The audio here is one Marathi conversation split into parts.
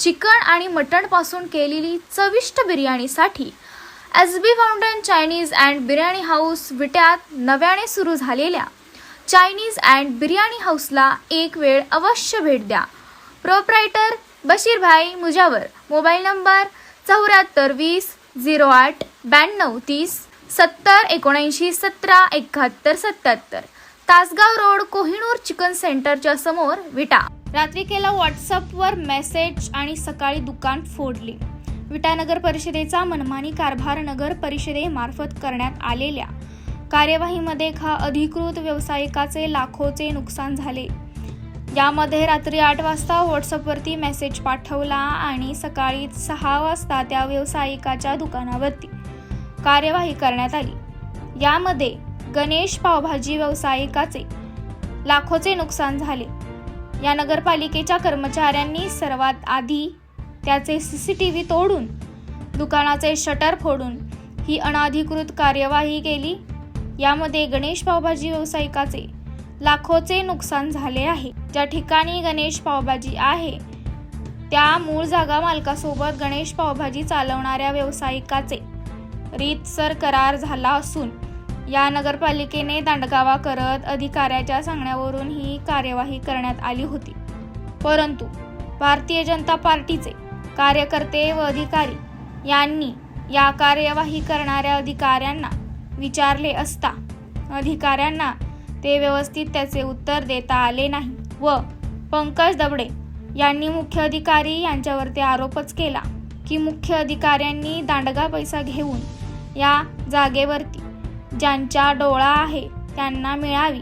चिकन आणि मटणपासून केलेली चविष्ट बिर्याणीसाठी S B fountain Chinese and biryani house विट्यात नव्याने सुरू झालेल्या चायनीज अँड बिर्याणी हाऊसला एक वेळ अवश्य भेट द्या. Proprietor Bashirbhai Mujawar. Mobile number चौऱ्याहत्तर वीस झिरो आठ ब्याण्णव तीस सत्तर एकोणऐंशी सतरा एकाहत्तर सत्याहत्तर. तासगाव रोड कोहिनूर चिकन सेंटरच्या समोर विटा. रात्री केला व्हॉट्सअपवर मेसेज आणि सकाळी दुकान फोडले. विटानगर परिषदेचा मनमानी कारभार नगर परिषदेमार्फत करण्यात आलेल्या कार्यवाहीमध्ये एका अधिकृत व्यावसायिकाचे लाखोचे नुकसान झाले. यामध्ये रात्री आठ वाजता व्हॉट्सअपवरती मेसेज पाठवला आणि सकाळी सहा वाजता त्या व्यावसायिकाच्या दुकानावरती कार्यवाही करण्यात आली. यामध्ये गणेश पावभाजी व्यावसायिकाचे लाखोचे नुकसान झाले. या नगरपालिकेच्या कर्मचाऱ्यांनी सर्वात आधी त्याचे सी सी टी व्ही तोडून दुकानाचे शटर फोडून ही अनाधिकृत कार्यवाही केली. यामध्ये गणेश पावभाजी व्यावसायिकाचे लाखोचे नुकसान झाले आहे. ज्या ठिकाणी गणेश पावभाजी आहे त्या मूळ जागा मालकासोबत गणेश पावभाजी चालवणाऱ्या व्यावसायिकाचे रीतसर करार झाला असून या नगरपालिकेने दांडगावा करत अधिकाऱ्याच्या सांगण्यावरून ही कार्यवाही करण्यात आली होती. परंतु भारतीय जनता पार्टीचे कार्यकर्ते व अधिकारी यांनी या कार्यवाही करणाऱ्या अधिकाऱ्यांना विचारले असता अधिकाऱ्यांना ते व्यवस्थित त्याचे उत्तर देता आले नाही व पंकज दबडे यांनी मुख्य अधिकारी यांच्यावरती आरोपच केला की मुख्य अधिकाऱ्यांनी दांडगा पैसा घेऊन या जागेवरती ज्यांच्या डोळा आहे त्यांना मिळावी.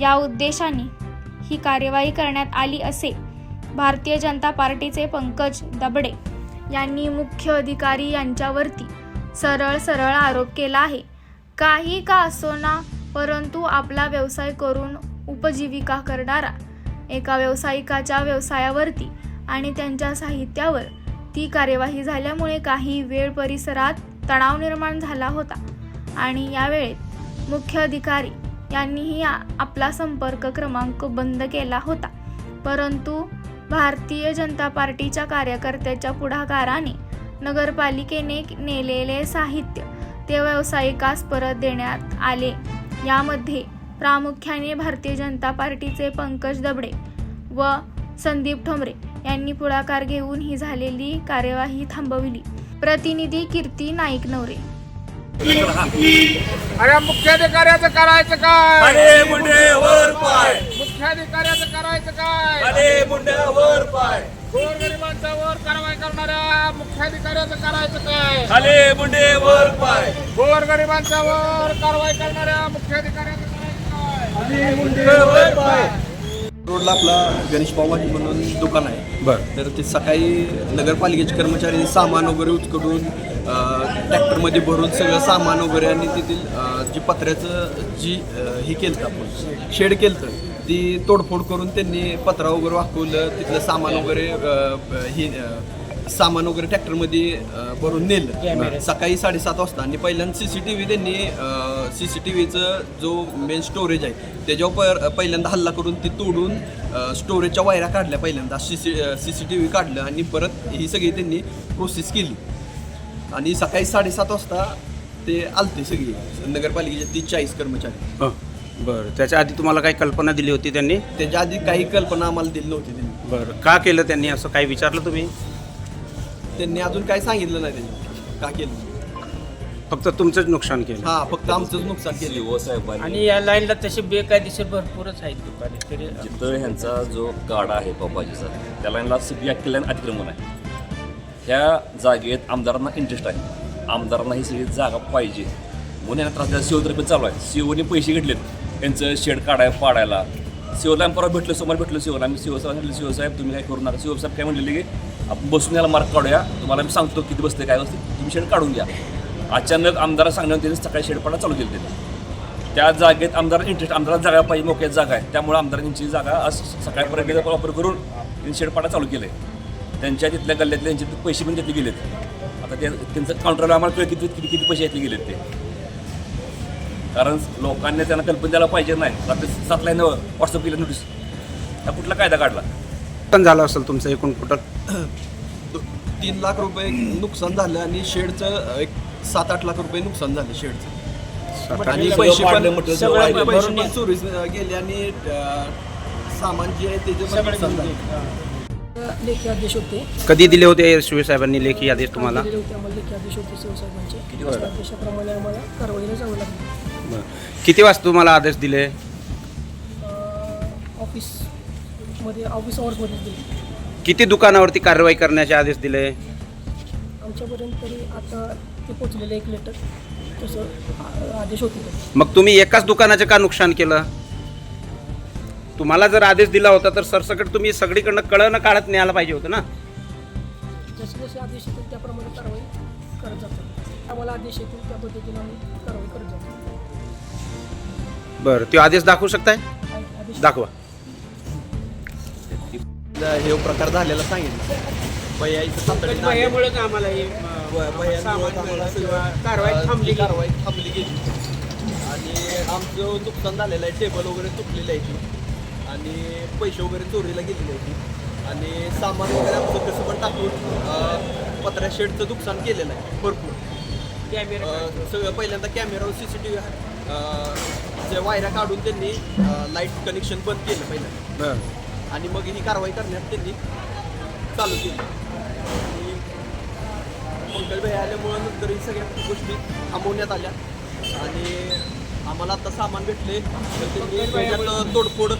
या उद्देशाने ही कार्यवाही करण्यात आली असे भारतीय जनता पार्टीचे पंकज दबडे यांनी मुख्य अधिकारी यांच्यावरती सरळ सरळ आरोप केला आहे. काही का असो ना परंतु आपला व्यवसाय करून उपजीविका करणारा एका व्यावसायिकाच्या व्यवसायावरती आणि त्यांच्या साहित्यावर ती कार्यवाही झाल्यामुळे काही वेळ परिसरात तणाव निर्माण झाला होता. आणि यावेळेत मुख्य अधिकारी यांनीही आपला संपर्क क्रमांक बंद केला होता. परंतु भारतीय जनता पार्टीच्या कार्यकर्त्याच्या पुढाकाराने नगरपालिकेने नेलेले साहित्य ते व्यावसायिकास परत देण्यात आले. यामध्ये प्रामुख्याने भारतीय जनता पार्टीचे पंकज दबडे व संदीप ठोंबरे यांनी पुढाकार घेऊन ही झालेली कार्यवाही थांबविली. प्रतिनिधी कीर्ती नाईक नवरे अरे मुख्याधिकाऱ्याचं करायचं काय? अरे मुंड्यावर पाय. मुख्याधिकाऱ्याचं करायचं काय? अरे मुंड्यावर पाय. गोरगरिबांच्या वर कारवाई करणाऱ्या मुख्याधिकाऱ्याचं करायचं काय? अरे मुंड्यावर पाय. गोरगरिबांच्या वर कारवाई करणाऱ्या मुख्याधिकाऱ्याचं करायचं काय? मुंड्यावर पाय. रोडला आपला गणेश पावभाजी म्हणून दुकान आहे. बरं. तर ते सकाळी नगरपालिकेचे कर्मचारी सामान वगैरे उचकडून ट्रॅक्टरमध्ये भरून सगळं सामान वगैरे आणि तेथील जी पत्र्याचं जी हे केलं आपण शेड केलं ती तोडफोड करून त्यांनी पत्रा वगैरे वाकवलं तिथलं सामान वगैरे हे सामान वगैरे ट्रॅक्टरमध्ये भरून नेलं. सकाळी साडेसात वाजता आणि पहिल्यांदा सी सी टी व्ही त्यांनी सी सी टी व्हीचं जो मेन स्टोरेज आहे त्याच्यावर पर पहिल्यांदा हल्ला करून ती तोडून स्टोरेजच्या वायरा काढल्या पहिल्यांदा C C C C T V काढलं आणि परत ही सगळी त्यांनी प्रोसेस केली. आणि सकाळी साडेसात वाजता ते आलते सगळे. नगरपालिकेचे तीस चाळीस कर्मचारी. हं. बरं. त्याच्या आधी तुम्हाला काही कल्पना दिली होती त्यांनी? त्याच्या आधी काही कल्पना आम्हाला दिली नव्हती त्यांनी. बरं. का केलं त्यांनी? असं काही विचारलं तुम्ही? त्यांनी अजून काही सांगितलं नाही त्यांनी. का केलं? फक्त तुमचंच नुकसान केलं. हा फक्त आमचंच नुकसान केलं. सीओ साहेबांनी आणि या लाईनला तसे बेकायदेशीर भरपूरच आहेत दुकाने. तरी जिथं ह्यांचा जो गाडा आहे पप्पाजीचा त्या लाईनला सगळी अख्खी लाईन अतिक्रमण आहे. ह्या जागेत आमदारांना इंटरेस्ट आहे. आमदारांना ही सगळी जागा पाहिजे. म्हणून यांना त्रास द्यायला सीओतर्फे चालू आहे. सीओने पैसे घेतलेत. यांचं शेड काढाय पाडायला. सीओला आम्ही परवा भेटलो समोर भेटलो सीओला आम्ही सीओ साहेब म्हटलं सीओ साहेब तुम्ही काय करू नका. सीओ साहेब काय म्हणलेले की आपण बसून याला मार्क काढूया. तुम्हाला मी सांगतो किती बसते काय बसते तुम्ही शेड काढून घ्या. अचानक आमदार सांगण्यावर त्यांनी सकाळी शेड पाडा चालू केली त्यांनी. त्या जागेत आमदार इंटरेस्ट आमदाराला जागा पाहिजे मोक्यात जागा आहे. त्यामुळे आमदारांची जागा आज सकाळपर्यंत वापर करून त्यांनी शेडपाडा चालू केलं आहे त्यांच्या तिथल्या गल्ल्यातले त्यांचे पैसे पण घेतले गेलेत. आता ते त्यांचं काउंटरला आम्हाला कळ किती किती किती पैसे घेतले गेलेत ते. कारण लोकांनी त्यांना कल्पना द्यायला पाहिजे नाही. रात्री सातला न व्हॉट्सअप केलं नोटीस हा कुठला कायदा काढला? नुकसान झालं असेल तुमचं एकूण दो- तीन लाख रुपये नुकसान झालं आणि शेडचं एक सात आठ लाख रुपये नुकसान झालं शेडचं. आणि पैसे पण सगळं पैसे भरून पण चोरीस गेले आणि अं, सामान जे आहे पण नुकसान झालं. गेले. लेखी आदेश होते. कधी दिले होते शिवसाहेबांनी लेखी आदेश तुम्हाला? दिलेले होते आम्हाला लेखी आदेश होते शिवसाहेबांचे त्या आदेशाप्रमाणे आम्हाला कारवाईला जावं लागलं. बरं. किती वाजता तुम्हाला आदेश दिले? अं, ऑफिसमध्ये ऑफिस आवर्समध्ये दिले. किती दुकानावरती कारवाई करण्याचे आदेश दिले? आमच्यापर्यंत तरी आता ते पोचलेलं एक लेटर तसं आ- आदेश होते. ते मग तुम्ही एकाच दुकानाचे का नुकसान केलं? तुम्हाला जर आदेश दिला होता तर सरसकट तुम्ही सगळीकडनं कळणं काढत न्यायला पाहिजे होतं ना? जसे जसे आदेश येतील त्याप्रमाणे कारवाई करत जातो. आम्हाला आदेश येतील त्या पद्धतीने आम्ही कारवाई करत जातो. बरं तो आदेश दाखवू शकताय? दाखवा. हे प्रकार झालेला सांगितलं. आम्हाला हे, कारवाई थांबली गेली. कारवाई थांबली गेली. आणि आमचं नुकसान झालेलं आहे टेबल वगैरे तुटलेलं आहे ती आणि पैसे वगैरे चोरीला गेलेले आहे ती आणि सामान वगैरे आमचं कसं पण टाकून पत्र्या शेडचं नुकसान केलेलं आहे भरपूर. कॅमेरा सगळं पहिल्यांदा कॅमेरावर सी सी टी व्ही जे वायऱ्या काढून त्यांनी लाइट कनेक्शन बंद केलं पहिल्यांदा. बरं. आणि मग ही कारवाई करण्यात त्यांनी चालू केली. आणि पंकजभाई आल्यामुळं नंतर ही सगळ्या गोष्टी थांबवण्यात आल्या. आणि आम्हाला आता सामान भेटले. तर त्यांनी तोडफोड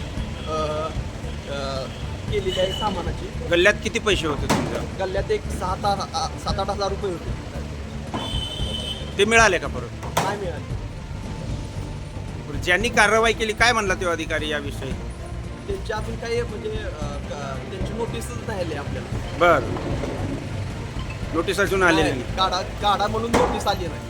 केलेली आहे सामानाची. गल्ल्यात किती पैसे होते तुमच्या? गल्ल्यात एक सात आठ सात आठ हजार रुपये होते. ते मिळाले का परत? काय मिळाले. बरं, ज्यांनी कारवाई केली काय म्हणला तो अधिकारी याविषयी? त्यांची अजून काही म्हणजे अं, क- त्यांची नोटीसच नाही आली आपल्याला. बर. नोटीस अजून आलेली नाही, काढा काढा म्हणून नोटीस आली नाही.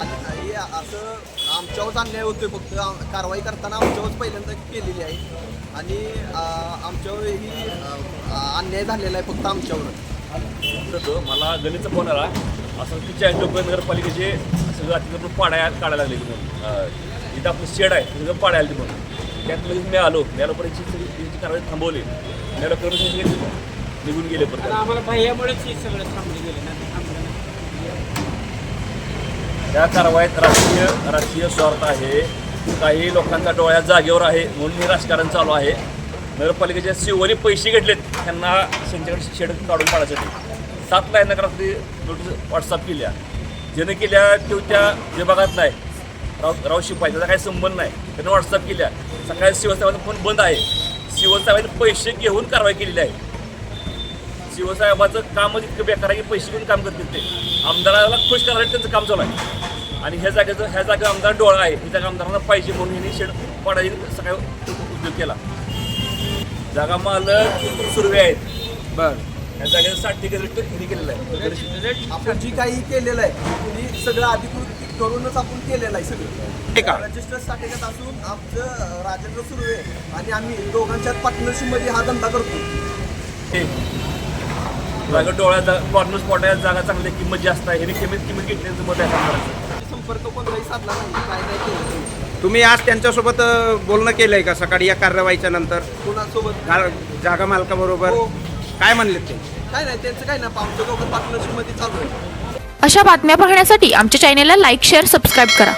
आणि हे असं आमच्यावरच अन्याय होतोय फक्त. कारवाई करताना आमच्यावरच पहिल्यांदा केलेली आहे. आणि अं, आमच्यावर ही अं, अन्याय झालेला आहे फक्त आमच्यावर होतं मला गणितचा फोन आला. असं की लोक नगरपालिकेचे सगळं अतिक्रमण पाडायला काढायला लागले म्हणून. इथं आपलं शेड आहे ते सगळं पाडायला आले म्हणून. त्यात लगेच मी आलो. मी आलो पर्यंत सगळी त्यांची कारवाई थांबवली. मी आलो निघून गेले परत. आम्हाला भयामुळेच हे सगळं थांबले गेले ना. या कारवाईत राजकीय राजकीय स्वार्थ आहे. काही लोकांचा डोळ्या जागेवर आहे म्हणून हे राजकारण चालू आहे. नगरपालिकेच्या शिवोली पैसे घेतलेत. त्यांना त्यांच्याकडे शेड काढून पाडायसाठी. सात लाईन रात्री नोटीस व्हॉट्सअप केल्या. ज्याने केल्या तो त्या विभागात नाही. राव राव शिपाई त्याचा काही संबंध नाही. त्याने व्हॉट्सअप केल्या. सकाळी शिवसाहेबांचा फोन बंद आहे. शिवसाहेबांनी पैसे घेऊन कारवाई केलेली आहे. शिवसाहेबाचं कामच इतकं बेकार आहे की पैसे घेऊन काम करतील ते. आमदाराला खुश करण्यासाठी त्यांचं काम चालू आहे. आणि ह्या जागेचं ह्या जागेवर आमदार डोळा आहे. ह्या जागा आमदारांना पाहिजे म्हणून ह्यांनी शेड पाडायची सकाळी उद्योग केला. जागा मालक सुरवे आहेत. बर. ह्या जागेचं साठ ठिकाणी ह्यांनी केलेलं आहे. आपण जी काही केलेलं आहे ती सगळं अधिकृत करूनच आपण केलेलं आहे सगळं. हे का रजिस्टर साठेच्यात असून आमचं राजेंद्र सुर्वे आणि आम्ही दोघांच्यात पार्टनरशिपमध्ये हा धंदा करतो. हे. जागा डोळ्या जा कॉर्नर स्पॉट आहे जागा चांगली किंमत जास्त आहे. ह्यांनी किंमत किंमत घेतली त्यांचं मत आहे. संपर्क कोणताही साधला नाही. काय नाही केलं तुम्ही? आज त्यांच्यासोबत अ, बोलणं केलंय का सकाळी या कारवाईच्या नंतर? कोणासोबत? गा- जागा मालकाबरोबर? हो. काय म्हणले ते? काय नाही त्यांचं काय नाही. आमच्या दोघं पार्टनरशिपमध्ये चालू आहे. अशा बातम्या पाहण्यासाठी आमच्या चॅनेलला लाईक शेअर सबस्क्राईब करा.